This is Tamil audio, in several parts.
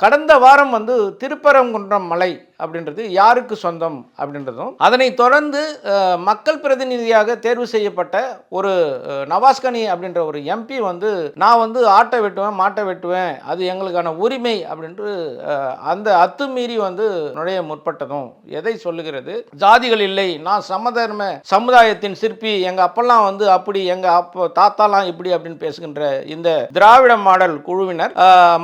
கடந்த வாரம் வந்து திருப்பரங்குன்றம் மலை அப்படின்றது யாருக்கு சொந்தம் அப்படின்றதும் அதனை தொடர்ந்து மக்கள் பிரதிநிதியாக தேர்வு செய்யப்பட்ட ஒரு நவாஸ்கனி அப்படின்ற ஒரு எம்பி வந்து நான் வந்து ஆட்டை வெட்டுவேன் மாட்டை வெட்டுவேன் அது எங்களுக்கான உரிமை அப்படின்ட்டு அந்த அத்துமீறி வந்து நுழைய முற்பட்டதும். எதை சொல்லுகிறது? ஜாதிகள் இல்லை நான் சமதர்ம சமுதாயத்தின் சிற்பி எங்க அப்பெல்லாம் வந்து அப்படி எங்க அப்போ தாத்தாலாம் இப்படி அப்படின்னு பேசுகின்ற இந்த திராவிட மாடல் குழுவினர்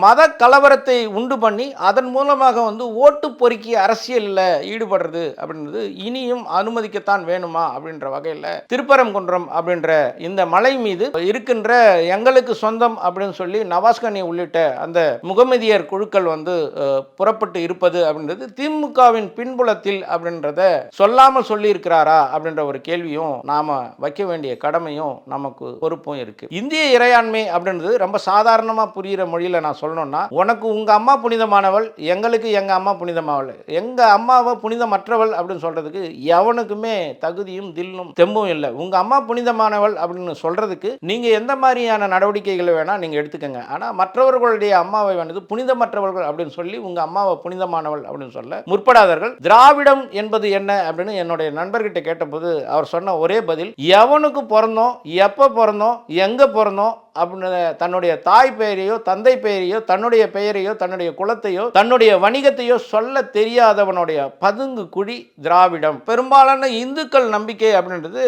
மத கலவரத்தை உண்டு பண்ணி அதன் மூலமாக வந்து ஓட்டு பொறுக்கி அரசியலில் ஈடுபடுறது அப்படின்றது இனியும் அனுமதிக்கத்தான் வேணுமா அப்படின்ற வகையில் திருப்பரங்குன்றம் அப்படின்ற இந்த மலை மீது இருக்கின்ற எங்களுக்கு சொந்தம் அப்படின்னு சொல்லி நவாஸ்கனி உள்ளிட்ட அந்த முகமதியர் குழுக்கள் வந்து புறப்பட்டு இருப்பது அப்படின்றது திமுகவின் பின்புலத்தில் அப்படின்றத சொல்லாமல் சொல்லி இருக்கிறாரா அப்படின்ற ஒரு கேள்வியும் நாம வைக்க வேண்டிய கடமையும் நமக்கு பொறுப்பும் இருக்கு. இந்திய இறையாண்மை அப்படின்றது ரொம்ப சாதாரணமாக புரிகிற மொழியில் நான் சொல்லணும்னா உனக்கு உங்க அம்மா அம்மா புனிதமானவள் எங்களுக்கு எங்கள் அம்மா புனிதமானவள் எங்கள் அம்மாவை புனிதமற்றவள் அப்படின்னு சொல்கிறதுக்கு எவனுக்குமே தகுதியும் தில்லும் தெம்பும் இல்லை. உங்கள் அம்மா புனிதமானவள் அப்படின்னு சொல்கிறதுக்கு நீங்கள் எந்த மாதிரியான நடவடிக்கைகளை வேணால் நீங்கள் எடுத்துக்கோங்க. ஆனால் மற்றவர்களுடைய அம்மாவை வந்து புனிதமற்றவர்கள் அப்படின்னு சொல்லி உங்கள் அம்மாவை புனிதமானவள் அப்படின்னு சொல்ல முற்படாதவர்கள் திராவிடம் என்பது என்ன அப்படின்னு என்னுடைய நண்பர்கிட்ட கேட்டபோது அவர் சொன்ன ஒரே பதில் எவனுக்கு பிறந்தோம் எப்போ பிறந்தோம் எங்கே பிறந்தோம் அப்படின்னு தன்னுடைய தாய் பெயரையோ தந்தை பெயரையோ தன்னுடைய பெயரையோ தன்னுடைய குலத்தையோ தன்னுடைய வணிகத்தையோ சொல்ல தெரியாதவனுடைய பதுங்கு குழி திராவிடம். பெரும்பாலான இந்துக்கள் நம்பிக்கை அப்படின்றது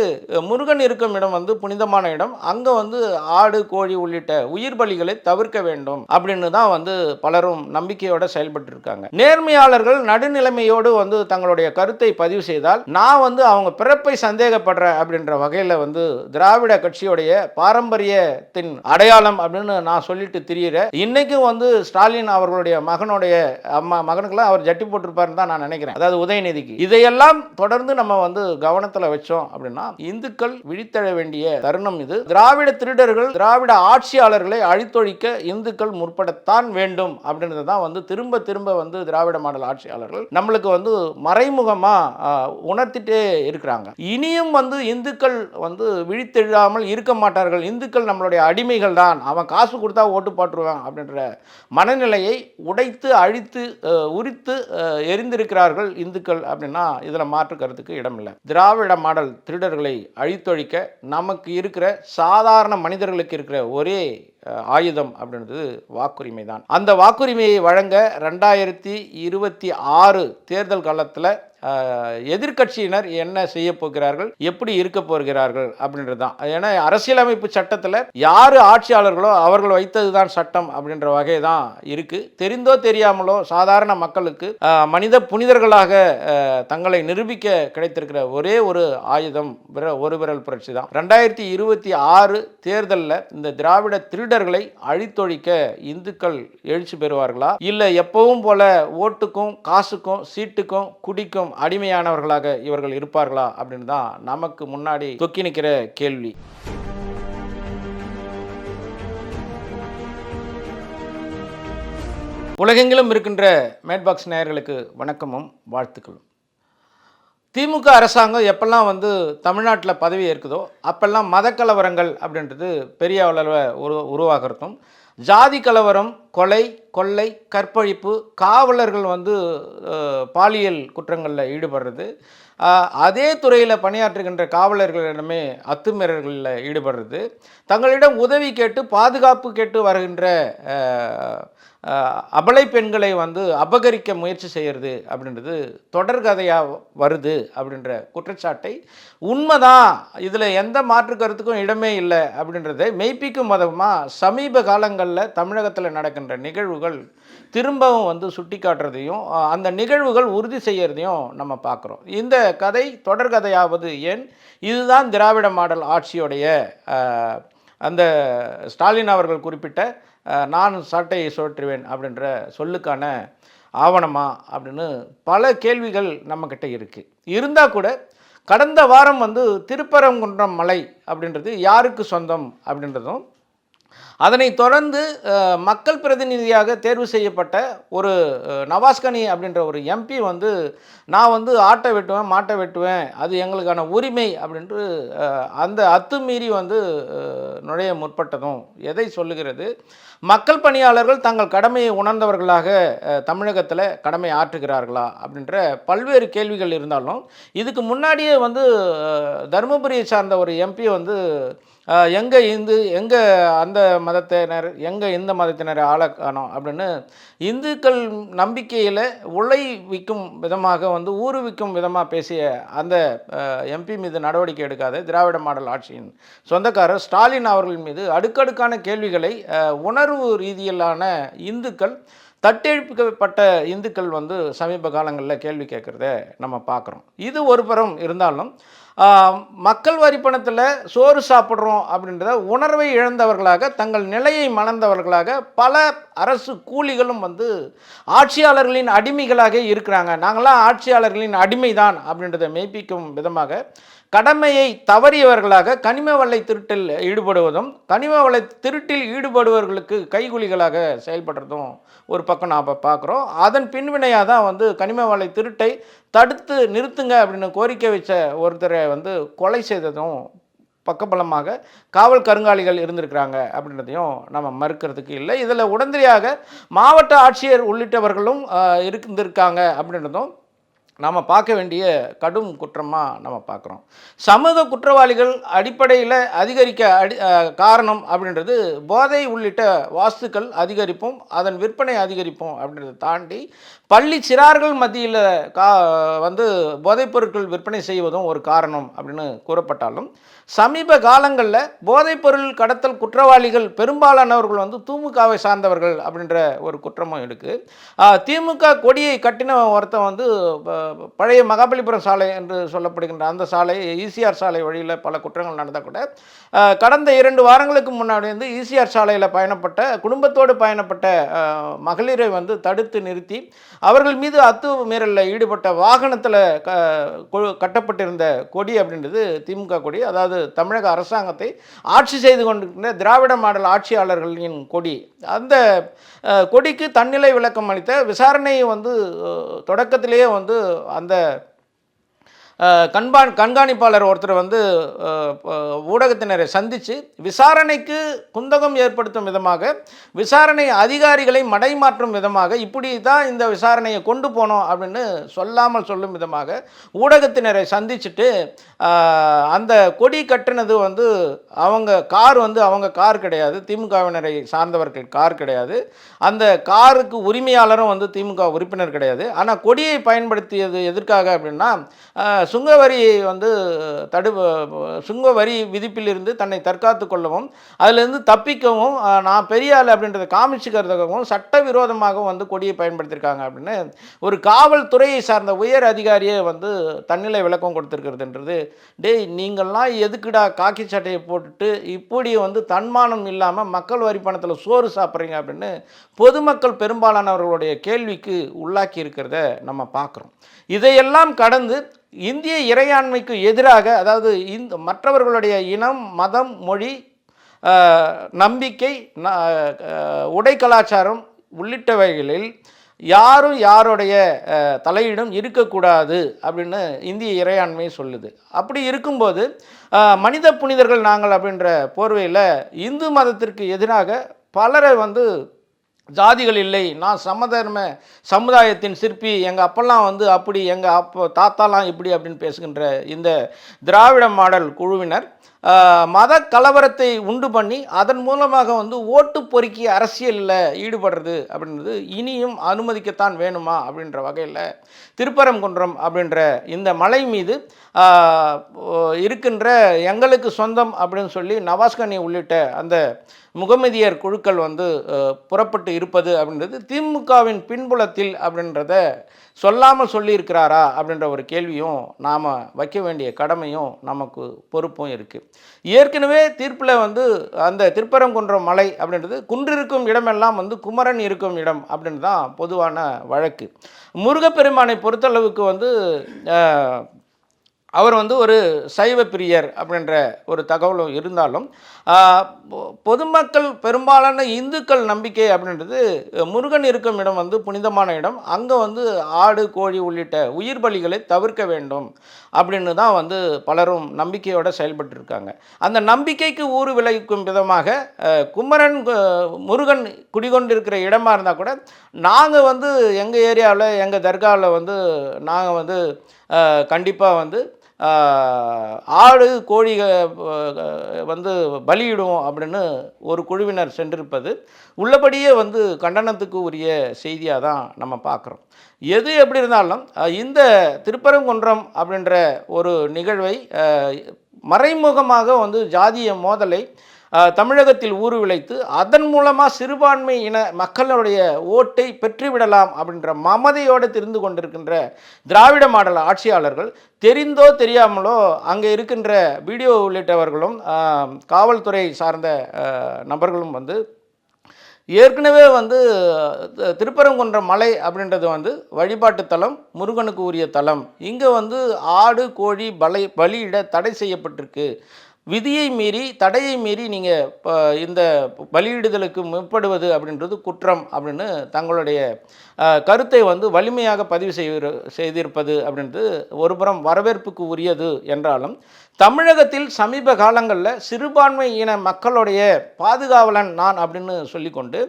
முருகன் இருக்கும் இடம் வந்து புனிதமான இடம். அங்கே வந்து ஆடு கோழி உள்ளிட்ட உயிர் பலிகளை தவிர்க்க வேண்டும் அப்படின்னு தான் வந்து பலரும் நம்பிக்கையோட செயல்பட்டு இருக்காங்க நேர்மையாளர்கள் நடுநிலைமையோடு வந்து தங்களுடைய கருத்தை பதிவு செய்தால் நான் வந்து அவங்க பிறப்பை சந்தேகப்படுறேன் அப்படின்ற வகையில் வந்து திராவிட கட்சியுடைய பாரம்பரியத்தின் அடையாளம் அப்படின்னு நான் சொல்லிட்டு திரியிறேன் இன்னைக்கும் வந்து ஸ்டாலின் அவர்களுடைய மகனுடைய அம்மா மகனுக்கெல்லாம் அவர் ஜட்டி போட்டிருப்பாருன்னு தான் நான் நினைக்கிறேன். அதாவது உதயநிதிக்கு. இதையெல்லாம் தொடர்ந்து நம்ம வந்து கவனத்தில் வச்சோம் அப்படின்னா இந்துக்கள் விழித்தெழ வேண்டிய தருணம் இது. திராவிட திருடர்கள் திராவிட ஆட்சியாளர்களை அழித்தொழிக்க இந்துக்கள் முற்படத்தான் வேண்டும் அப்படின்றது தான் வந்து திரும்ப திரும்ப வந்து திராவிட மாடல் ஆட்சியாளர்கள் நம்மளுக்கு வந்து மறைமுகமாக உணர்த்திட்டே இருக்கிறாங்க. இனியும் வந்து இந்துக்கள் வந்து விழித்தெழாமல் இருக்க மாட்டார்கள். இந்துக்கள் நம்மளுடைய அடி அடிமைகள் தான் அவன் காசு கொடுத்தா ஓட்டு போட்டுருவான் அப்படின்ற மனநிலையை உடைத்து அழித்து உரித்து எரிந்திருக்கிறார்கள் இந்துக்கள் அப்படின்னா இதில் மாற்று கருத்துக்கு இடமில்லை. திராவிட மாடல் திருடர்களை அழித்தொழிக்க நமக்கு இருக்கிற சாதாரண மனிதர்களுக்கு இருக்கிற ஒரே ஆயுதம் அப்படின்றது வாக்குரிமை தான் அந்த வாக்குரிமையை வழங்க ரெண்டாயிரத்தி இருபத்தி ஆறு தேர்தல் காலத்தில் எதிர்கட்சியினர் என்ன செய்ய போகிறார்கள் எப்படி இருக்க போகிறார்கள் அப்படின்றது தான் ஏன்னா அரசியலமைப்பு சட்டத்தில் யார் ஆட்சியாளர்களோ அவர்கள் வைத்தது தான் சட்டம் அப்படின்ற வகை தான் இருக்கு. தெரிந்தோ தெரியாமலோ சாதாரண மக்களுக்கு மனித புனிதர்களாக தங்களை நிரூபிக்க கிடைத்திருக்கிற ஒரே ஒரு ஆயுதம் விர- ஒரு விரல் புரட்சி தான் ரெண்டாயிரத்தி இருபத்தி ஆறு தேர்தலில் இந்த திராவிட திருடர்களை அழித்தொழிக்க இந்துக்கள் எழுச்சி பெறுவார்களா? இல்லை எப்பவும் போல ஓட்டுக்கும் காசுக்கும் சீட்டுக்கும் குடிக்கும் அடிமையானவர்களாக இவர்கள் இருப்பார்களா? அப்படின்னு தான் நமக்கு முன்னாடி தொக்கி நிற்கிற கேள்வி. உலகெங்கிலும் இருக்கின்ற மேட்பாக்ஸ் நேயர்களுக்கு வணக்கமும் வாழ்த்துக்களும். திமுக அரசாங்கம் எப்பெல்லாம் வந்து தமிழ்நாட்டில் பதவி ஏற்குதோ அப்பெல்லாம் மத கலவரங்கள் அப்படின்றது பெரிய அளவில் உரு உருவாகிறதும் ஜாதி கலவரம் கொலை கொள்ளை கற்பழிப்பு காவலர்கள் வந்து பாலியல் குற்றங்களில் ஈடுபடுறது. அதே துறையில் பணியாற்றுகின்ற காவலர்களிடமே அத்துமீறல்களில் ஈடுபடுறது. தங்களிடம் உதவி கேட்டு பாதுகாப்பு கேட்டு வருகின்ற அபலை பெண்களை வந்து அபகரிக்க முயற்சி செய்கிறது அப்படின்றது தொடர்கதையாக வருது அப்படின்ற குற்றச்சாட்டை உண்மைதான். இதில் எந்த மாற்று கருத்துக்கும் இடமே இல்லை அப்படின்றத மெய்ப்பிக்கும் மதமாக சமீப காலங்களில் தமிழகத்தில் நடக்கின்ற நிகழ்வுகள் திரும்பவும் வந்து சுட்டி காட்டுறதையும் அந்த நிகழ்வுகள் உறுதி செய்கிறதையும் நம்ம பார்க்குறோம். இந்த கதை தொடர்கதையாவது ஏன்? இதுதான் திராவிட மாடல் ஆட்சியுடைய அந்த ஸ்டாலின் அவர்கள் குறிப்பிட்ட நான் சாட்டையை சுழற்றுவேன் அப்படின்ற சொல்லுக்கான ஆவணமா அப்படின்னு பல கேள்விகள் நம்மக்கிட்ட இருக்குது இருந்தால் கூட கடந்த வாரம் வந்து திருப்பரங்குன்றம் மலை அப்படின்றது யாருக்கு சொந்தம் அப்படின்றதும் அதனை தொடர்ந்து மக்கள் பிரதிநிதியாக தேர்வு செய்யப்பட்ட ஒரு நவாஸ்கனி அப்படின்ற ஒரு எம்பி வந்து நான் வந்து ஆட்டை வெட்டுவேன் மாட்டை வெட்டுவேன் அது எங்களுக்கான உரிமை அப்படின்ட்டு அந்த அத்துமீறி வந்து நுழைய முற்பட்டதும். எதை சொல்லுகிறது? மக்கள் பணியாளர்கள் தங்கள் கடமையை உணர்ந்தவர்களாக தமிழகத்தில் கடமை ஆற்றுகிறார்களா? அப்படின்ற பல்வேறு கேள்விகள் இருந்தாலும் இதுக்கு முன்னாடியே வந்து தருமபுரியை சார்ந்த ஒரு எம்பி வந்து எங்கே இந்து எங்கே அந்த மதத்தினர் எங்கே இந்த மதத்தினர் ஆள காணும் அப்படின்னு இந்துக்கள் நம்பிக்கையில் உழை விற்கும் விதமாக வந்து ஊறுவிக்கும் விதமாக பேசிய அந்த எம்பி மீது நடவடிக்கை எடுக்காத திராவிட மாடல் ஆட்சியின் சொந்தக்காரர் ஸ்டாலின் அவர்கள் மீது அடுக்கடுக்கான கேள்விகளை உணர்வு ரீதியிலான இந்துக்கள் தட்டெழுப்பிக்கப்பட்ட இந்துக்கள் வந்து சமீப காலங்களில் கேள்வி கேட்குறத நம்ம பார்க்குறோம் இது ஒரு புறம் இருந்தாலும் மக்கள் வரி பணத்தில் சோறு சாப்பிட்றோம் அப்படின்றத உணர்வை இழந்தவர்களாக தங்கள் நிலையை மணந்தவர்களாக பல அரசு கூலிகளும் வந்து ஆட்சியாளர்களின் அடிமைகளாக இருக்கிறாங்க. நாங்களாம் ஆட்சியாளர்களின் அடிமைதான் அப்படின்றத மெய்ப்பிக்கும் விதமாக கடமையை தவறியவர்களாக கனிம வலை திருட்டில் ஈடுபடுவதும் கனிம வலை திருட்டில் ஈடுபடுபவர்களுக்கு கைகூலிகளாக செயல்படுறதும் ஒரு பக்கம் நாம் பார்க்குறோம். அதன் பின்வினையாக தான் வந்து கனிம வலை திருட்டை தடுத்து நிறுத்துங்க அப்படின்னு கோரிக்கை வச்ச ஒருத்தரை வந்து கொலை செய்ததும் பக்கபலமாக காவல் கருங்காலிகள் இருந்திருக்கிறாங்க அப்படின்றதையும் நம்ம மறுக்கிறதுக்கு இல்லை. இதில் உடனடியாக மாவட்ட ஆட்சியர் உள்ளிட்டவர்களும் இருந்திருக்காங்க அப்படின்றதும் நாம் பார்க்க வேண்டிய கடும் குற்றமாக நம்ம பார்க்குறோம். சமூக குற்றவாளிகள் அடிப்படையில் அதிகரிக்க அடி காரணம் அப்படின்றது போதை உள்ளிட்ட வாஸ்துக்கள் அதிகரிப்பும் அதன் விற்பனை அதிகரிப்பும் அப்படின்றத தாண்டி பள்ளி சிறார்கள் மத்தியில் கா வந்து போதைப் பொருட்கள் விற்பனை செய்வதும் ஒரு காரணம் அப்படின்னு கூறப்பட்டாலும் சமீப காலங்களில் போதைப்பொருள் கடத்தல் குற்றவாளிகள் பெரும்பாலானவர்கள் வந்து திமுகவை சார்ந்தவர்கள் அப்படின்ற ஒரு குற்றமும் இருக்குது திமுக கொடியை கட்டின ஒருத்தன் வந்து ப- பழைய மகாபலிபுரம் சாலை என்று சொல்லப்படுகின்ற அந்த சாலை ஈசிஆர் சாலை வழியில் பல குற்றங்கள் நடந்தால் கூட. கடந்த இரண்டு வாரங்களுக்கு முன்னாடி வந்து ஈசிஆர் சாலையில் பயணப்பட்ட குடும்பத்தோடு பயணப்பட்ட மகளிரை வந்து தடுத்து நிறுத்தி அவர்கள் மீது அத்துமீறலில் ஈடுபட்ட வாகனத்தில் க கொ- கட்டப்பட்டிருந்த கொடி அப்படின்றது திமுக கொடி. அதாவது தமிழக அரசாங்கத்தை ஆட்சி செய்து கொண்டிருக்கின்ற திராவிட மாடல் ஆட்சியாளர்களின் கொடி. அந்த கொடிக்கு தன்னிலை விளக்கம் அளித்த விசாரணையை வந்து தொடக்கத்திலேயே வந்து அந்த கண்பான் கண்காணிப்பாளர் ஒருத்தர் வந்து ஊடகத்தினரை சந்தித்து விசாரணைக்கு குந்தகம் ஏற்படுத்தும் விதமாக விசாரணை அதிகாரிகளை மடைமாற்றும் விதமாக இப்படி தான் இந்த விசாரணையை கொண்டு போனோம் அப்படின்னு சொல்லாமல் சொல்லும் விதமாக ஊடகத்தினரை சந்திச்சுட்டு அந்த கொடி கட்டினது வந்து அவங்க கார் வந்து அவங்க கார் கிடையாது. திமுகவினரை சார்ந்தவர்கள் கார் கிடையாது. அந்த காருக்கு உரிமையாளரும் வந்து திமுக உறுப்பினர் கிடையாது. ஆனால் கொடியை பயன்படுத்தியது எதற்காக அப்படின்னா சுங்க வரி வந்து தடு சுங்க வரி விதிப்பிலிருந்து தன்னை தற்காத்து கொள்ளவும் அதிலிருந்து தப்பிக்கவும் நான் பெரிய ஆள் அப்படின்றத காமிச்சுக்கிறதுக்காகவும் சட்டவிரோதமாகவும் வந்து கொடியை பயன்படுத்தியிருக்காங்க அப்படின்னு ஒரு காவல்துறையை சார்ந்த உயர் அதிகாரியே வந்து தன்னிலை விளக்கம் கொடுத்துருக்கிறதுன்றது. டேய் நீங்கள்லாம் எதுக்குடா காக்கி சட்டையை போட்டுட்டு இப்படி வந்து தன்மானம் இல்லாமல் மக்கள் வரி பணத்தில் சோறு சாப்பிட்றீங்க அப்படின்னு பொதுமக்கள் பெரும்பாலானவர்களுடைய கேள்விக்கு உள்ளாக்கி இருக்கிறத நம்ம பார்க்குறோம். இதையெல்லாம் கடந்து இந்திய இறையாண்மைக்கு எதிராக அதாவது இந்த மற்றவர்களுடைய இனம் மதம் மொழி நம்பிக்கை உடை கலாச்சாரம் உள்ளிட்டவைகளில் யாரும் யாருடைய அஹ், தலையீடும் இருக்கக்கூடாது அப்படின்னு இந்திய இறையாண்மை சொல்லுது. அப்படி இருக்கும்போது மனித புனிதர்கள் நாங்கள் அப்படின்ற போர்வையில் இந்து மதத்திற்கு எதிராக பலரை வந்து ஜாதிகள் இல்லை. நான் சமதர்ம சமுதாயத்தின் சிற்பி. எங்கள் அப்பெல்லாம் வந்து அப்படி எங்கள் அப்போ தாத்தாலாம் இப்படி அப்படின்னு பேசுகின்ற இந்த திராவிட மாடல் குழுவினர் மத கலவரத்தை உண்டு பண்ணி அதன் மூலமாக வந்து ஓட்டு பொறுக்கி அரசியலில் ஈடுபடுறது அப்படின்றது இனியும் அனுமதிக்கத்தான் வேணுமா அப்படின்ற வகையில் திருப்பரங்குன்றம் அப்படின்ற இந்த மலை மீது இருக்கின்ற எங்களுக்கு சொந்தம் அப்படின்னு சொல்லி நவாஸ்கனி உள்ளிட்ட அந்த முகமதியர் குழுக்கள் வந்து புறப்பட்டு இருப்பது அப்படின்றது திமுகவின் பின்புலத்தில் அப்படின்றத சொல்லாமல் சொல்லியிருக்கிறாரா அப்படின்ற ஒரு கேள்வியும் நாம் வைக்க வேண்டிய கடமையும் நமக்கு பொறுப்பும் இருக்குது ஏற்கனவே தீர்ப்பில் வந்து அந்த திருப்பரங்குன்றம் மலை அப்படின்றது குன்றிருக்கும் இடமெல்லாம் வந்து குமரன் இருக்கும் இடம் அப்படின்னு தான் பொதுவான வழக்கு. முருகப்பெருமானை பொறுத்தளவுக்கு வந்து அவர் வந்து ஒரு சைவ பிரியர் அப்படின்ற ஒரு தகவலும் இருந்தாலும் பொ- பொதுமக்கள் பெரும்பாலான இந்துக்கள் நம்பிக்கை அப்படின்றது முருகன் இருக்கும் இடம் வந்து புனிதமான இடம். அங்கே வந்து ஆடு கோழி உள்ளிட்ட உயிர் பலிகளை தவிர்க்க வேண்டும் அப்படின்னு தான் வந்து பலரும் நம்பிக்கையோடு செயல்பட்டுருக்காங்க. அந்த நம்பிக்கைக்கு ஊறு விளைவிக்கும் விதமாக குமரன் முருகன் குடிகொண்டிருக்கிற இடமா இருந்தால் கூட நாங்கள் வந்து எங்கள் ஏரியாவில் எங்கள் தர்காவில் வந்து நாங்கள் வந்து கண்டிப்பாக வந்து ஆடு கோழிகள் வந்து பலியிடும் அப்படின்னு ஒரு குழுவினர் சென்றிருப்பது. உள்ளபடியே வந்து கண்டனத்துக்கு உரிய செய்தியாக தான் நம்ம பார்க்குறோம் எது எப்படி இருந்தாலும் இந்த திருப்பரங்குன்றம் அப்படின்ற ஒரு நிகழ்வை மறைமுகமாக வந்து ஜாதிய மோதலை தமிழகத்தில் ஊறு விளைத்து அதன் மூலமாக சிறுபான்மை இன மக்களுடைய ஓட்டை பெற்றுவிடலாம் அப்படின்ற மமதையோடு தெரிந்து கொண்டிருக்கின்ற திராவிட மாடல் ஆட்சியாளர்கள் தெரிந்தோ தெரியாமலோ அங்கே இருக்கின்ற வீடியோ உள்ளிட்டவர்களும் காவல்துறை சார்ந்த நபர்களும் வந்து ஏற்கனவே வந்து திருப்பரங்குன்ற திருப்பரங்குன்றம் மலை அப்படின்றது வந்து வழிபாட்டு தலம் முருகனுக்கு உரிய தலம். இங்கே வந்து ஆடு கோழி பலை பலியிட தடை செய்யப்பட்டிருக்கு. விதியை மீறி தடையை மீறி நீங்கள் இந்த பலியிடுதலுக்கு முற்படுவது அப்படின்றது குற்றம் அப்படின்னு தங்களுடைய கருத்தை வந்து வலிமையாக பதிவு செய்கிற செய்திருப்பது அப்படின்றது ஒருபுறம் வரவேற்புக்கு உரியது என்றாலும் தமிழகத்தில் சமீப காலங்களில் சிறுபான்மை இன மக்களுடைய பாதுகாவலன் நான் அப்படின்னு சொல்லிக்கொண்டு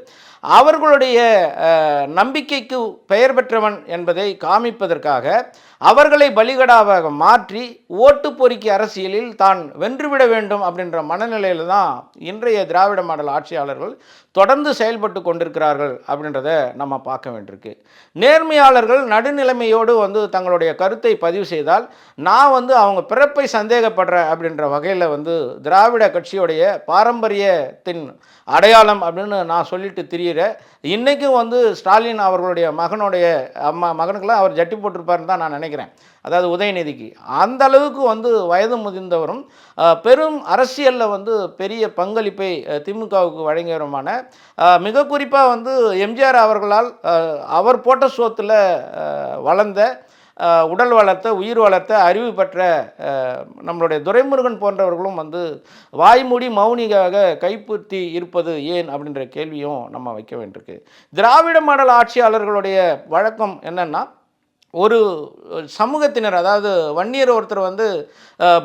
அவர்களுடைய நம்பிக்கைக்கு பெயர் பெற்றவன் என்பதை காமிப்பதற்காக அவர்களை பலிகடாவாக மாற்றி ஓட்டு பொறிக்கி அரசியலில் தான் வென்றுவிட வேண்டும் அப்படின்ற மனநிலையில் தான் இன்றைய திராவிட மாடல் ஆட்சியாளர்கள் தொடர்ந்து செயல்பட்டு கொண்டிருக்கிறார்கள் அப்படின்றத நம்ம பார்க்க வேண்டியிருக்கு. நேர்மையாளர்கள் நடுநிலைமையோடு வந்து தங்களுடைய கருத்தை பதிவு செய்தால் நான் வந்து அவங்க பிறப்பை சந்தேகப்படுறேன் அப்படின்ற வகையில் வந்து திராவிட கட்சியுடைய பாரம்பரியத்தின் அடையாளம் அப்படின்னு நான் சொல்லிட்டு திரியிறேன் இன்றைக்கும் வந்து ஸ்டாலின் அவர்களுடைய மகனுடைய அம்மா மகனுக்கெல்லாம் அவர் ஜட்டி போட்டிருப்பாருன்னு தான் நான் நினைக்கிறேன். அதாவது உதயநிதிக்கு. அந்த அளவுக்கு வந்து வயது முதிர்ந்தவரும் பெரும் அரசியலில் வந்து பெரிய பங்களிப்பை திமுகவுக்கு வழங்கியவருமான மிக குறிப்பாக வந்து எம்ஜிஆர் அவர்களால் அவர் போட்ட சோத்தில் வளர்ந்த உடல் வளர்த்த உயிர் வளர்த்த அறிவு பெற்ற நம்மளுடைய துரைமுருகன் போன்றவர்களும் வந்து வாய்மூடி மௌனிகாக கைப்பற்றி இருப்பது ஏன் அப்படின்ற கேள்வியும் நம்ம வைக்க வேண்டியிருக்கு. திராவிட மாடல் ஆட்சியாளர்களுடைய வழக்கம் என்னன்னா ஒரு சமூகத்தினர் அதாவது வன்னியர் ஒருத்தர் வந்து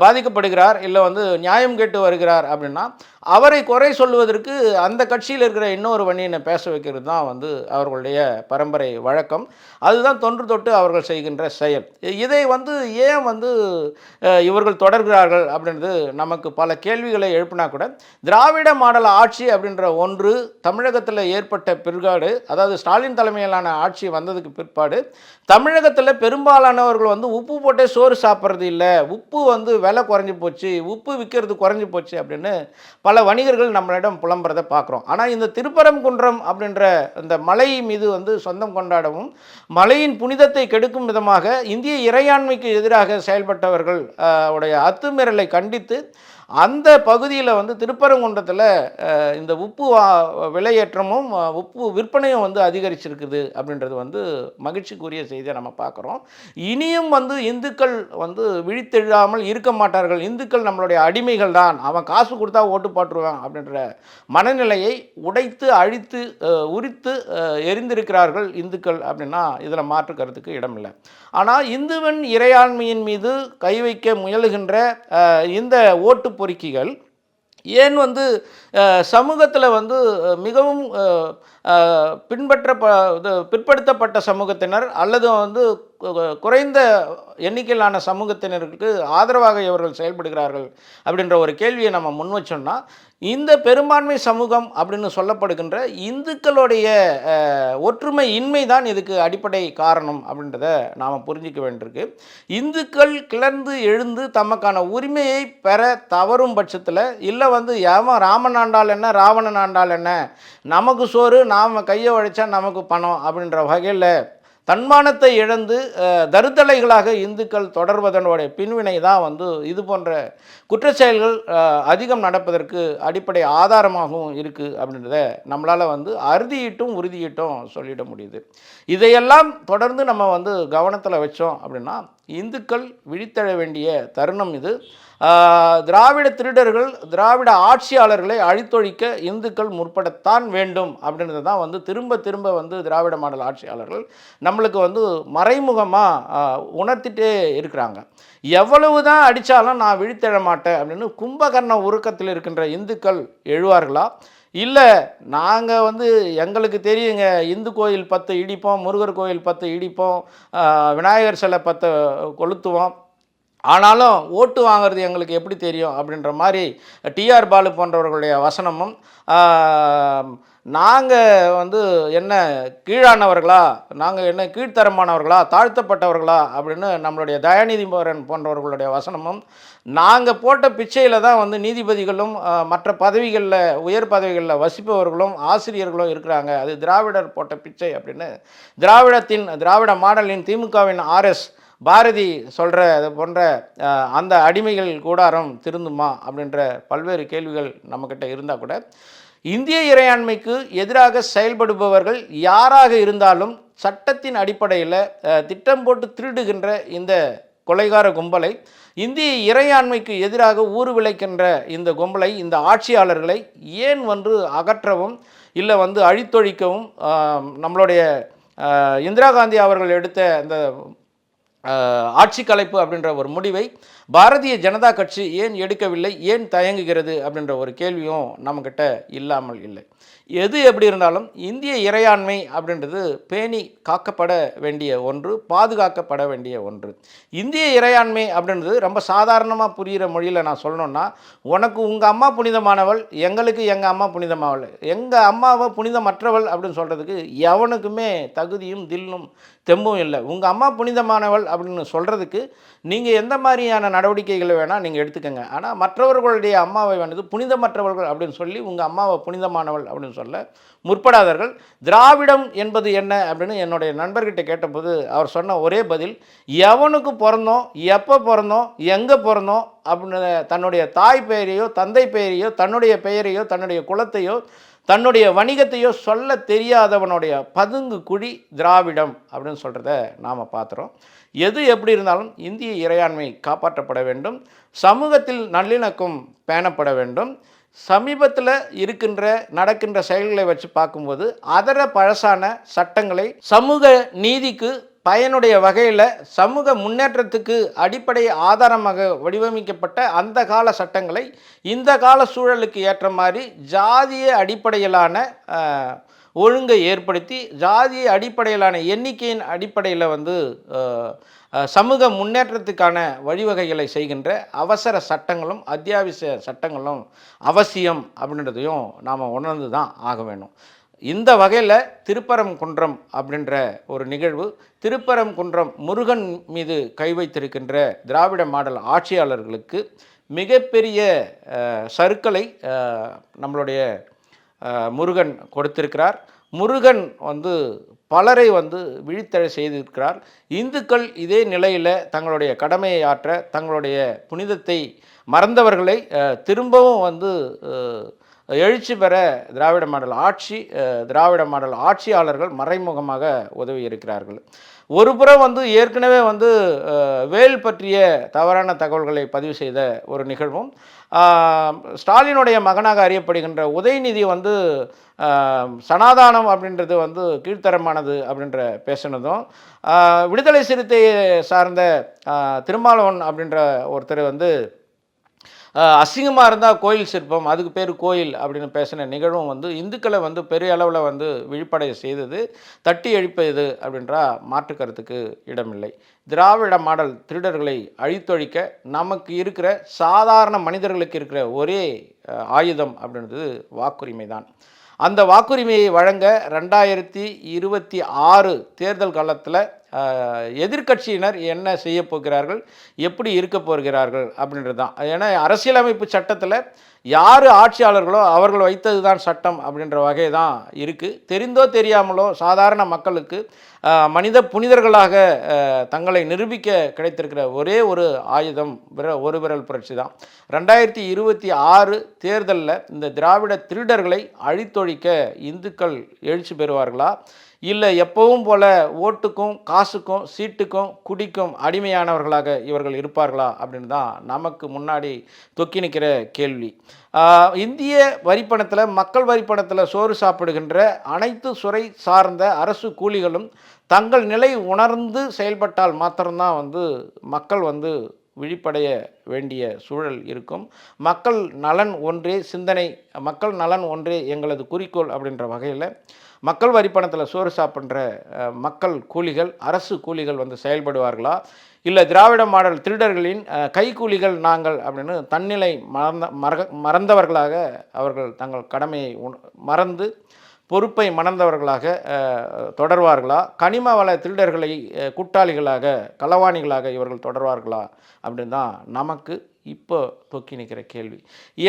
பாதிக்கப்படுகிறார் இல்லை வந்து நியாயம் கேட்டு வருகிறார் அப்படின்னா அவரை குறை சொல்வதற்கு அந்த கட்சியில் இருக்கிற இன்னொரு வன்னியனை பேச வைக்கிறது தான் வந்து அவர்களுடைய பரம்பரை வழக்கம். அதுதான் தொன்று தொட்டு அவர்கள் செய்கின்ற செயல். இதை வந்து ஏன் வந்து இவர்கள் தொடர்கிறார்கள் அப்படின்றது நமக்கு பல கேள்விகளை எழுப்பினா கூட திராவிட மாடல் ஆட்சி அப்படின்ற ஒன்று தமிழகத்தில் ஏற்பட்ட பிற்காடு அதாவது ஸ்டாலின் தலைமையிலான ஆட்சி வந்ததுக்கு பிற்பாடு தமிழகத்தில் பெரும்பாலானவர்கள் வந்து உப்பு போட்டே சோறு சாப்பிட்றது இல்லை. உப்பு வந்து விலை குறைஞ்சி போச்சு உப்பு விற்கிறது குறைஞ்சி போச்சு அப்படின்னு பல வணிகர்கள் நம்மளிடம் புலம்புறதை பார்க்குறோம். ஆனால் இந்த திருப்பரங்குன்றம் அப்படின்ற இந்த மலை மீது வந்து சொந்தம் கொண்டாடவும் மலையின் புனிதத்தை கெடுக்கும் விதமாக இந்திய இறையாண்மைக்கு எதிராக செயல்பட்டவர்கள் உடைய அத்துமீறலை கண்டித்து அந்த பகுதியில் வந்து திருப்பரங்குன்றத்தில் இந்த உப்பு விலையேற்றமும் உப்பு விற்பனையும் வந்து அதிகரிச்சிருக்குது அப்படின்றது வந்து மகிழ்ச்சிக்குரிய செய்தியை நம்ம பார்க்குறோம். இனியும் வந்து இந்துக்கள் வந்து விழித்தெழாமல் இருக்க மாட்டார்கள். இந்துக்கள் நம்மளுடைய அடிமைகள் தான். அவன் காசு கொடுத்தா ஓட்டு போட்டுருவான் அப்படின்ற மனநிலையை உடைத்து அழித்து உரித்து எரிந்திருக்கிறார்கள் இந்துக்கள் அப்படின்னா இதில் மாற்று கருத்துக்கு இடமில்லை. ஆனால் இந்துவின் இறையாண்மையின் மீது கை வைக்க முயலுகின்ற இந்த ஓட்டு பொறுக்கிகள். ஏன் வந்து சமூகத்தில் வந்து மிகவும் பின்பற்ற ப பின்பற்ற இது பிற்படுத்தப்பட்ட சமூகத்தினர் அல்லது வந்து குறைந்த எண்ணிக்கையிலான சமூகத்தினருக்கு ஆதரவாக இவர்கள் செயல்படுகிறார்கள் அப்படின்ற ஒரு கேள்வியை நம்ம முன் வச்சோம்னா இந்த பெரும்பான்மை சமூகம் அப்படின்னு சொல்லப்படுகின்ற இந்துக்களுடைய ஒற்றுமை இன்மை தான் இதுக்கு அடிப்படை காரணம் அப்படின்றத நாம் புரிஞ்சிக்க வேண்டியிருக்கு. இந்துக்கள் கிளர்ந்து எழுந்து தமக்கான உரிமையை பெற தவறும் பட்சத்தில் இல்லை வந்து ஏமா ராமன் ஆண்டால் என்ன ராவணன் ஆண்டால் என்ன நமக்கு சோறு நாம் கையை உழைச்சா நமக்கு பணம் அப்படின்ற வகையில் தன்மானத்தை இழந்து தருதலைகளாக இந்துக்கள் தொடர்வதனுடைய பின்வினை தான் வந்து இது போன்ற குற்றச்செயல்கள் செயல்கள் அதிகம் நடப்பதற்கு அடிப்படை ஆதாரமாகவும் இருக்குது அப்படின்றத நம்மளால் வந்து அறுதியிட்டும் உறுதியிட்டும் சொல்லிட முடியுது. இதையெல்லாம் தொடர்ந்து நம்ம வந்து கவனத்தில் வச்சோம் அப்படின்னா இந்துக்கள் விழித்தெழ வேண்டிய தருணம் இது. திராவிட திருடர்கள் திராவிட ஆட்சியாளர்களை அழித்தொழிக்க இந்துக்கள் முற்படத்தான் வேண்டும் அப்படின்றது தான் வந்து திரும்ப திரும்ப வந்து திராவிட மாடல் ஆட்சியாளர்கள் நம்மளுக்கு வந்து மறைமுகமாக உணர்த்திட்டே இருக்கிறாங்க. எவ்வளவு தான் அடித்தாலும் நான் விழித்தெழ மாட்டேன் அப்படின்னு கும்பகர்ண உருக்கத்தில் இருக்கின்ற இந்துக்கள் எழுவார்களா? இல்லை நாங்கள் வந்து எங்களுக்கு தெரியுங்க இந்து கோயில் பத்து இடிப்போம் முருகர் கோயில் பத்து இடிப்போம் விநாயகர் சிலை பத்து கொளுத்துவோம். ஆனாலும் ஓட்டு வாங்குறது எங்களுக்கு எப்படி தெரியும் அப்படின்ற மாதிரி டிஆர் பாலு போன்றவர்களுடைய வசனமும் நாங்கள் வந்து என்ன கீழானவர்களா நாங்கள் என்ன கீழ்த்தரமானவர்களா தாழ்த்தப்பட்டவர்களா அப்படின்னு நம்மளுடைய தயாநிதி மாறன் போன்றவர்களுடைய வசனமும் நாங்கள் போட்ட பிச்சையில் தான் வந்து நீதிபதிகளும் மற்ற பதவிகளில் உயர் பதவிகளில் வசிப்பவர்களும் ஆசிரியர்களும் இருக்கிறாங்க. அது திராவிடர் போட்ட பிச்சை அப்படின்னு திராவிடத்தின் திராவிட மாடலின் திமுகவின் ஆர்எஸ் பாரதி சொல்கிற இது போன்ற அந்த அடிமைகள் கூடாரம் திருந்துமா அப்படின்ற பல்வேறு கேள்விகள் நம்மக்கிட்ட இருந்தால் கூட இந்திய இறையாண்மைக்கு எதிராக செயல்படுபவர்கள் யாராக இருந்தாலும் சட்டத்தின் அடிப்படையில் திட்டம் போட்டு திருடுகின்ற இந்த கொலைகார கும்பலை இந்திய இறையாண்மைக்கு எதிராக ஊறு விளைக்கின்ற இந்த கும்பலை இந்த ஆட்சியாளர்களை ஏன் வந்து அகற்றவும் இல்லை வந்து அழித்தொழிக்கவும் நம்மளுடைய இந்திரா காந்தி அவர்கள் எடுத்த அந்த ஆட்சி கலைப்பு அப்படின்ற ஒரு முடிவை பாரதிய ஜனதா கட்சி ஏன் எடுக்கவில்லை ஏன் தயங்குகிறது அப்படின்ற ஒரு கேள்வியும் நம்மக்கிட்ட இல்லாமல் இல்லை. எது எப்படி இருந்தாலும் இந்திய இறையாண்மை அப்படின்றது பேணி காக்கப்பட வேண்டிய ஒன்று பாதுகாக்கப்பட வேண்டிய ஒன்று. இந்திய இறையாண்மை அப்படின்றது ரொம்ப சாதாரணமாக புரிகிற மொழியில் நான் சொல்லணும்னா உனக்கு உங்கள் அம்மா புனிதமானவள் எங்களுக்கு எங்கள் அம்மா புனிதமானவள் எங்கள் அம்மாவை புனிதமற்றவள் அப்படின்னு சொல்கிறதுக்கு எவனுக்குமே தகுதியும் தில்லும் தெம்பும் இல்லை. உங்கள் அம்மா புனிதமானவள் அப்படின்னு சொல்கிறதுக்கு நீங்கள் எந்த மாதிரியான நடவடிக்கைகளை வேணால் நீங்கள் எடுத்துக்கங்க. ஆனால் மற்றவர்களுடைய அம்மாவை வந்து புனிதமற்றவர்கள் அப்படின்னு சொல்லி உங்கள் அம்மாவை புனிதமானவள் அப்படின்னு சொல்ல முற்படாதவர்கள் திராவிடம் என்பது என்ன அப்படின்னு என்னுடைய நண்பர்கிட்ட கேட்டபோது அவர் சொன்ன ஒரே பதில் எவனுக்கு பிறந்தோம் எப்போ பிறந்தோம் எங்கே பிறந்தோம்? அப்படின்னு தன்னுடைய தாய் பெயரையோ தந்தை பெயரையோ தன்னுடைய பெயரையோ தன்னுடைய குலத்தையோ தன்னுடைய வணிகத்தையோ சொல்ல தெரியாதவனுடைய பதுங்கு குழி திராவிடம் அப்படின்னு சொல்கிறத நாம் பார்த்துறோம். எது எப்படி இருந்தாலும் இந்திய இறையாண்மை காப்பாற்றப்பட வேண்டும் சமூகத்தில் நல்லிணக்கம் பேணப்பட வேண்டும் சமீபத்தில் இருக்கின்ற நடக்கின்ற செயல்களை வச்சு பார்க்கும்போது அதர பழசான சட்டங்களை சமூக நீதிக்கு பயனுடைய வகையில் சமூக முன்னேற்றத்துக்கு அடிப்படை ஆதாரமாக வடிவமைக்கப்பட்ட அந்த கால சட்டங்களை இந்த கால சூழலுக்கு ஏற்ற மாதிரி ஜாதிய அடிப்படையிலான ஒழுங்கை ஏற்படுத்தி ஜாதிய அடிப்படையிலான எண்ணிக்கையின் அடிப்படையில் வந்து சமூக முன்னேற்றத்துக்கான வழிவகைகளை செய்கின்ற அவசர சட்டங்களும் அத்தியாவசிய சட்டங்களும் அவசியம் அப்படின்றதையும் நாம் உணர்ந்து தான் ஆக வேணும். இந்த வகையில் திருப்பரங்குன்றம் அப்படின்ற ஒரு நிகழ்வு திருப்பரங்குன்றம் முருகன் மீது கை வைத்திருக்கின்ற திராவிட மாடல் ஆட்சியாளர்களுக்கு மிகப்பெரிய சருக்களை நம்மளுடைய முருகன் கொடுத்திருக்கிறார். முருகன் வந்து பலரை வந்து விழித்தழ செய்திருக்கிறார். இந்துக்கள் இதே நிலையில் தங்களுடைய கடமையை ஆற்ற தங்களுடைய புனிதத்தை மறந்தவர்களை திரும்பவும் வந்து எழுச்சி பெற திராவிட மாடல் ஆட்சி திராவிட மாடல் ஆட்சியாளர்கள் மறைமுகமாக உதவி இருக்கிறார்கள். ஒரு புறம் வந்து ஏற்கனவே வந்து வேல் பற்றிய தவறான தகவல்களை பதிவு செய்த ஒரு நிகழ்வும் ஸ்டாலினுடைய மகனாக அறியப்படுகின்ற உதயநிதி வந்து சனாதானம் அப்படின்றது வந்து கீழ்த்தரமானது அப்படின்ற பேசினதும் விடுதலை சிறுத்தையை சார்ந்த திருமாலவன் திருமாவளவன் அப்படின்ற ஒருத்தர் வந்து அசிங்கமாக இருந்தால் கோயில் சிற்பம் அதுக்கு பேர் கோயில் அப்படின்னு பேசின நிகழ்வும் வந்து இந்துக்களை வந்து பெரிய அளவில் வந்து விழிப்படைய செய்தது. தட்டி எழுப்பியது அப்படின்றா மாற்று கருத்துக்கு இடமில்லை. திராவிட மாடல் திருடர்களை அழித்தொழிக்க நமக்கு இருக்கிற சாதாரண மனிதர்களுக்கு இருக்கிற ஒரே ஆயுதம் அப்படின்றது வாக்குரிமை தான் அந்த வாக்குரிமையை வழங்க ரெண்டாயிரத்தி இருபத்தி ஆறு தேர்தல் காலத்தில் எதிர்க்கட்சியினர் என்ன செய்ய போகிறார்கள் எப்படி இருக்க போகிறார்கள் அப்படின்றது தான் ஏன்னா அரசியலமைப்பு சட்டத்தில் யார் ஆட்சியாளர்களோ அவர்கள் வைத்தது தான் சட்டம் அப்படின்ற வகை தான் இருக்குது தெரிந்தோ தெரியாமலோ சாதாரண மக்களுக்கு மனித புனிதர்களாக தங்களை நிரூபிக்க கிடைத்திருக்கிற ஒரே ஒரு ஆயுதம் விர ஒரு விரல் புரட்சி தான். ரெண்டாயிரத்தி இருபத்தி ஆறு தேர்தலில் இந்த திராவிட திருடர்களை அழித்தொழிக்க இந்துக்கள் எழுச்சி பெறுவார்களா? இல்லை எப்பவும் போல ஓட்டுக்கும் காசுக்கும் சீட்டுக்கும் குடிக்கும் அடிமையானவர்களாக இவர்கள் இருப்பார்களா அப்படின்னு தான் நமக்கு முன்னாடி தொக்கி நிற்கிற கேள்வி. இந்திய வரிப்பணத்தில் மக்கள் வரிப்பணத்தில் சோறு சாப்பிடுகின்ற அனைத்து சுரை சார்ந்த அரசு கூலிகளும் தங்கள் நிலை உணர்ந்து செயல்பட்டால் மாத்திரம்தான் வந்து மக்கள் வந்து விழிப்படைய வேண்டிய சூழல் இருக்கும். மக்கள் நலன் ஒன்றே சிந்தனை மக்கள் நலன் ஒன்றே எங்களது குறிக்கோள் அப்படின்ற வகையில் மக்கள் வரிப்பணத்தில் சோறு சாப்பிட்ற மக்கள் கூலிகள் அரசு கூலிகள் வந்து செயல்படுவார்களா? இல்லை திராவிட மாடல் திருடர்களின் கைகூலிகள் கைக்கூலிகள் நாங்கள் அப்படின்னு தன்னிலை மறந்த மறக மறந்தவர்களாக அவர்கள் தங்கள் கடமையை உண் மறந்து பொறுப்பை மணந்தவர்களாக தொடர்வார்களா? கனிம வள திருடர்களை கூட்டாளிகளாக களவாணிகளாக இவர்கள் தொடர்வார்களா? அப்படின்னு தான் நமக்கு இப்போ தொக்கி நிற்கிற கேள்வி.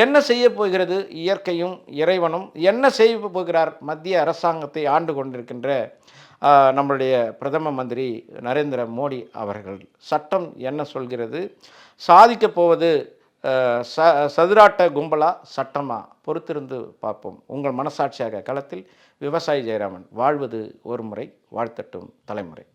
என்ன செய்ய போகிறது இயற்கையும் இறைவனும்? என்ன செய்ய போகிறார் மத்திய அரசாங்கத்தை ஆண்டு கொண்டிருக்கின்ற நம்மளுடைய பிரதம மந்திரி நரேந்திர மோடி அவர்கள்? சட்டம் என்ன சொல்கிறது? சாதிக்கப் போவது ச சதுராட்ட கும்பலா சட்டமா? பொறுத்திருந்து பார்ப்போம். உங்கள் மனசாட்சியாக களத்தில் விவசாயி ஜெயராமன். வாழ்வது ஒரு முறை வாழ்த்தட்டும் தலைமுறை.